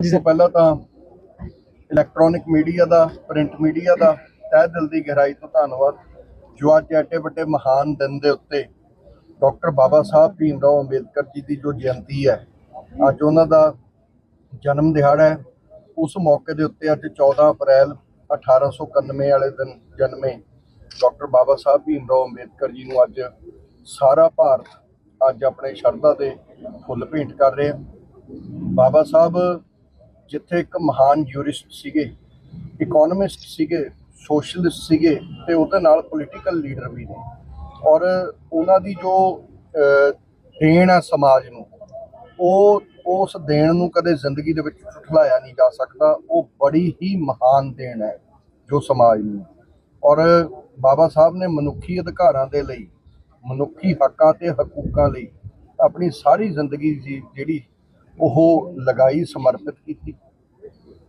ਸਭ ਤੋਂ ਪਹਿਲਾਂ ਤਾਂ ਇਲੈਕਟ੍ਰੋਨਿਕ ਮੀਡੀਆ ਦਾ ਪ੍ਰਿੰਟ ਮੀਡੀਆ ਦਾ ਤਹਿ ਦਿਲ ਦੀ ਗਹਿਰਾਈ ਤੋਂ ਧੰਨਵਾਦ। ਜੋ ਅੱਜ ਐਡੇ ਵੱਡੇ ਮਹਾਨ ਦਿਨ ਦੇ ਉੱਤੇ ਡਾਕਟਰ ਬਾਬਾ ਸਾਹਿਬ ਭੀਮ ਰਾਓ ਅੰਬੇਦਕਰ ਜੀ ਦੀ ਜੋ ਜਯੰਤੀ ਹੈ, ਅੱਜ ਉਹਨਾਂ ਦਾ ਜਨਮ ਦਿਹਾੜਾ ਹੈ। ਉਸ ਮੌਕੇ ਦੇ ਉੱਤੇ ਅੱਜ 14 ਅਪ੍ਰੈਲ 1891 ਵਾਲੇ ਦਿਨ ਜਨਮੇ ਡਾਕਟਰ ਬਾਬਾ ਸਾਹਿਬ ਭੀਮ ਰਾਓ ਅੰਬੇਦਕਰ ਜੀ ਨੂੰ ਅੱਜ ਸਾਰਾ ਭਾਰਤ ਅੱਜ ਆਪਣੇ ਸ਼ਰਧਾ ਦੇ ਫੁੱਲ ਭੇਂਟ ਕਰ ਰਿਹਾ ਬਾਬਾ ਸਾਹਿਬ ਜਿੱਥੇ ਇੱਕ ਮਹਾਨ ਯੂਰਿਸਟ ਸੀਗੇ ਇਕਨੋਮਿਸਟ ਸੀਗੇ ਸੋਸ਼ਲਿਸਟ ਸੀਗੇ ਤੇ ਉਹਦੇ ਨਾਲ ਪੋਲੀਟੀਕਲ ਲੀਡਰ ਵੀ ਨੇ। ਔਰ ਉਹਨਾਂ ਦੀ ਜੋ ਦੇਣ ਹੈ ਸਮਾਜ ਨੂੰ, ਉਹ, ਉਸ ਦੇਣ ਨੂੰ ਕਦੇ ਜ਼ਿੰਦਗੀ ਦੇ ਵਿੱਚ ਝੁਠਲਾਇਆ ਨਹੀਂ ਜਾ ਸਕਦਾ। ਉਹ ਬੜੀ ਹੀ ਮਹਾਨ ਦੇਣ ਹੈ ਜੋ ਸਮਾਜ ਨੂੰ। ਔਰ ਬਾਬਾ ਸਾਹਿਬ ਨੇ ਮਨੁੱਖੀ ਅਧਿਕਾਰਾਂ ਦੇ ਲਈ, ਮਨੁੱਖੀ ਹੱਕਾਂ ਤੇ ਹਕੂਕਾਂ ਲਈ ਆਪਣੀ ਸਾਰੀ ਜ਼ਿੰਦਗੀ ਜੀ, ਜਿਹੜੀ ਉਹ ਲਗਾਈ ਸਮਰਪਿਤ ਕੀਤੀ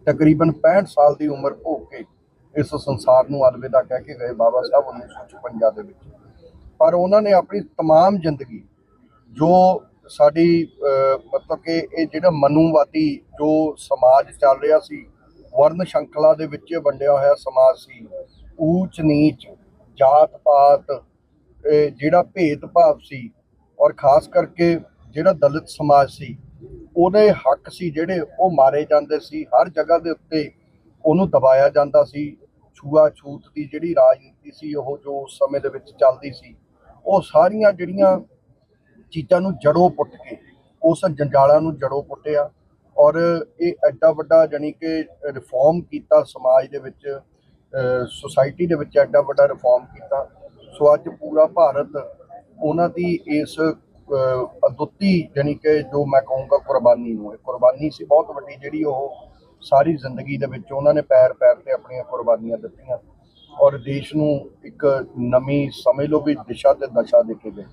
ਤਕਰੀਬਨ 65 ਸਾਲ ਦੀ ਉਮਰ ਭੋਗ ਕੇ ਇਸ ਸੰਸਾਰ ਨੂੰ ਅਲਵਿਦਾ ਕਹਿ ਕੇ ਗਏ ਬਾਬਾ ਸਾਹਿਬ 1956 ਦੇ ਵਿੱਚ ਪਰ ਉਹਨਾਂ ਨੇ ਆਪਣੀ तमाम ਜ਼ਿੰਦਗੀ ਜੋ ਸਾਡੀ ਅਹ, ਮਤਲਬ ਕਿ ਇਹ ਜਿਹੜਾ ਮਨੂਵਾਦੀ ਜੋ ਸਮਾਜ ਚੱਲ ਰਿਹਾ ਸੀ ਵਰਨ ਸ਼ੰਖਲਾ ਦੇ ਵਿੱਚ ਵੰਡਿਆ ਹੋਇਆ ਸਮਾਜ ਸੀ ਊਚ ਨੀਚ ਜਾਤ ਪਾਤ ਇਹ ਜਿਹੜਾ ਭੇਦ ਭਾਵ ਸੀ ਔਰ ਖਾਸ ਕਰਕੇ ਜਿਹੜਾ ਦਲਿਤ ਸਮਾਜ ਸੀ ਉਹਦੇ ਹੱਕ ਸੀ ਜਿਹੜੇ ਉਹ ਮਾਰੇ ਜਾਂਦੇ ਸੀ, ਹਰ ਜਗ੍ਹਾ ਦੇ ਉੱਤੇ ਉਹਨੂੰ ਦਬਾਇਆ ਜਾਂਦਾ ਸੀ। ਛੂਆ ਛੂਤ ਦੀ ਜਿਹੜੀ ਰਾਜਨੀਤੀ ਸੀ, ਉਹ ਜੋ ਉਸ ਸਮੇਂ ਦੇ ਵਿੱਚ ਚੱਲਦੀ ਸੀ, ਉਹ ਸਾਰੀਆਂ ਜਿਹੜੀਆਂ ਚੀਜ਼ਾਂ ਨੂੰ ਜੜੋਂ ਪੁੱਟ ਕੇ, ਉਸ ਜੰਜਾਲਾਂ ਨੂੰ ਜੜੋਂ ਪੁੱਟਿਆ ਔਰ ਇਹ ਐਡਾ ਵੱਡਾ ਜਾਨੀ ਕਿ ਰਿਫਾਰਮ ਕੀਤਾ ਸਮਾਜ ਦੇ ਵਿੱਚ ਸੁਸਾਇਟੀ ਦੇ ਵਿੱਚ ਐਡਾ ਵੱਡਾ ਰਿਫਾਰਮ ਕੀਤਾ। ਸੋ ਅੱਜ ਪੂਰਾ ਭਾਰਤ ਉਹਨਾਂ ਦੀ ਇਸ ਅਦੁੱਤੀ ਜਾਨੀ ਕਿ ਜੋ ਮੈਂ ਕਹੂੰਗਾ ਕੁਰਬਾਨੀ ਨੂੰ। ਇਹ ਕੁਰਬਾਨੀ ਸੀ ਬਹੁਤ ਵੱਡੀ ਜਿਹੜੀ ਉਹ ਸਾਰੀ ਜ਼ਿੰਦਗੀ ਦੇ ਵਿੱਚ ਉਹਨਾਂ ਨੇ ਪੈਰ ਪੈਰ ਤੇ ਆਪਣੀਆਂ ਕੁਰਬਾਨੀਆਂ ਦਿੱਤੀਆਂ ਔਰ ਦੇਸ਼ ਨੂੰ ਇੱਕ ਨਵੀਂ ਸਮਝ ਲਓ ਵੀ ਦਿਸ਼ਾ ਤੇ ਦਸ਼ਾ ਦੇ ਕੇ ਗਏ।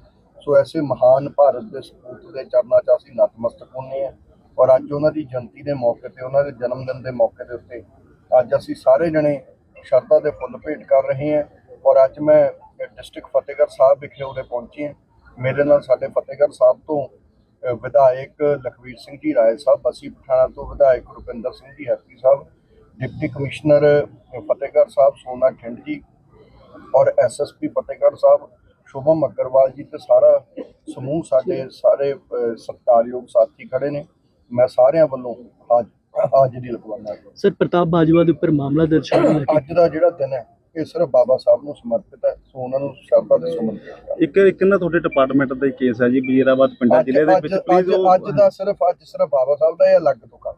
ਸੋ ਐਸੇ ਮਹਾਨ ਭਾਰਤ ਦੇ ਸਪੂਤ ਦੇ ਚਰਨਾਂ 'ਚ ਅਸੀਂ ਨਤਮਸਤਕ ਹੁੰਨੇ ਆ ਔਰ ਅੱਜ ਉਹਨਾਂ ਦੀ ਜਯੰਤੀ ਦੇ ਮੌਕੇ ਤੇ, ਉਹਨਾਂ ਦੇ ਜਨਮ ਦਿਨ ਦੇ ਮੌਕੇ ਦੇ ਉੱਤੇ ਅੱਜ ਅਸੀਂ ਸਾਰੇ ਜਣੇ ਸ਼ਰਧਾ ਦੇ ਫੁੱਲ ਭੇਟ ਕਰ ਰਹੇ ਹਾਂ ਔਰ ਅੱਜ ਮੈਂ ਡਿਸਟ੍ਰਿਕਟ ਫਤਿਹਗੜ੍ਹ ਸਾਹਿਬ ਵਿਖੇ ਉਹਦੇ ਪਹੁੰਚੇ ਹਾਂ। ਮੇਰੇ ਨਾਲ ਸਾਡੇ ਫਤਿਹਗੜ੍ਹ ਸਾਹਿਬ ਤੋਂ ਵਿਧਾਇਕ ਲਖਵੀਰ ਸਿੰਘ ਜੀ ਰਾਏ ਸਾਹਿਬ ਬਸੀ ਪਠਾਣਾ ਤੋਂ ਵਿਧਾਇਕ Rupinder Singh ji Happy Sahib deputy commissioner Fatehgarh Sahib Sona Thind ji ਔਰ ਐਸਐਸਪੀ ਫਤਿਹਗੜ੍ਹ ਸਾਹਿਬ ਸ਼ੁਭਮ ਅਗਰਵਾਲ ਜੀ ਤੇ ਸਾਰਾ ਸਮੂਹ ਸਾਡੇ ਸਾਰੇ ਸਤਿਕਾਰਯੋਗ ਸਾਥੀ ਖੜੇ ਨੇ। ਮੈਂ ਸਾਰਿਆਂ ਵੱਲੋਂ ਅੱਜ ਹਾਜ਼ਰੀ ਲਗਵਾਉਣਾ ਸਰ ਪ੍ਰਤਾਪ ਬਾਜਵਾ ਦੇ ਉੱਪਰ ਮਾਮਲਾ ਦਰਜ ਹੋਇਆ ਅੱਜ ਦਾ ਜਿਹੜਾ ਦਿਨ ਹੈ ਇਹ ਸਿਰਫ ਬਾਬਾ ਸਾਹਿਬ ਨੂੰ ਸਮਰਪਿਤ ਹੈ ਸੋ ਉਹਨਾਂ ਨੂੰ ਸ਼ਰਧਾ ਦੇ ਸਮਰਪਿਤ ਹੈ। ਇੱਕ ਇੱਕ ਨਾ ਤੁਹਾਡੇ ਡਿਪਾਰਟਮੈਂਟ ਦਾ ਕੇਸ ਹੈ ਜੀ ਬੀਰਾਬਾਦ ਪਿੰਡਾ ਜ਼ਿਲ੍ਹੇ ਦੇ ਅੱਜ ਵਿੱਚ ਪਲੀਜ਼ ਅੱਜ ਦਾ ਸਿਰਫ ਅੱਜ ਸਿਰਫ ਬਾਬਾ ਸਾਹਿਬ ਦਾ ਇਹ ਅਲੱਗ ਤੋਂ ਹੈ।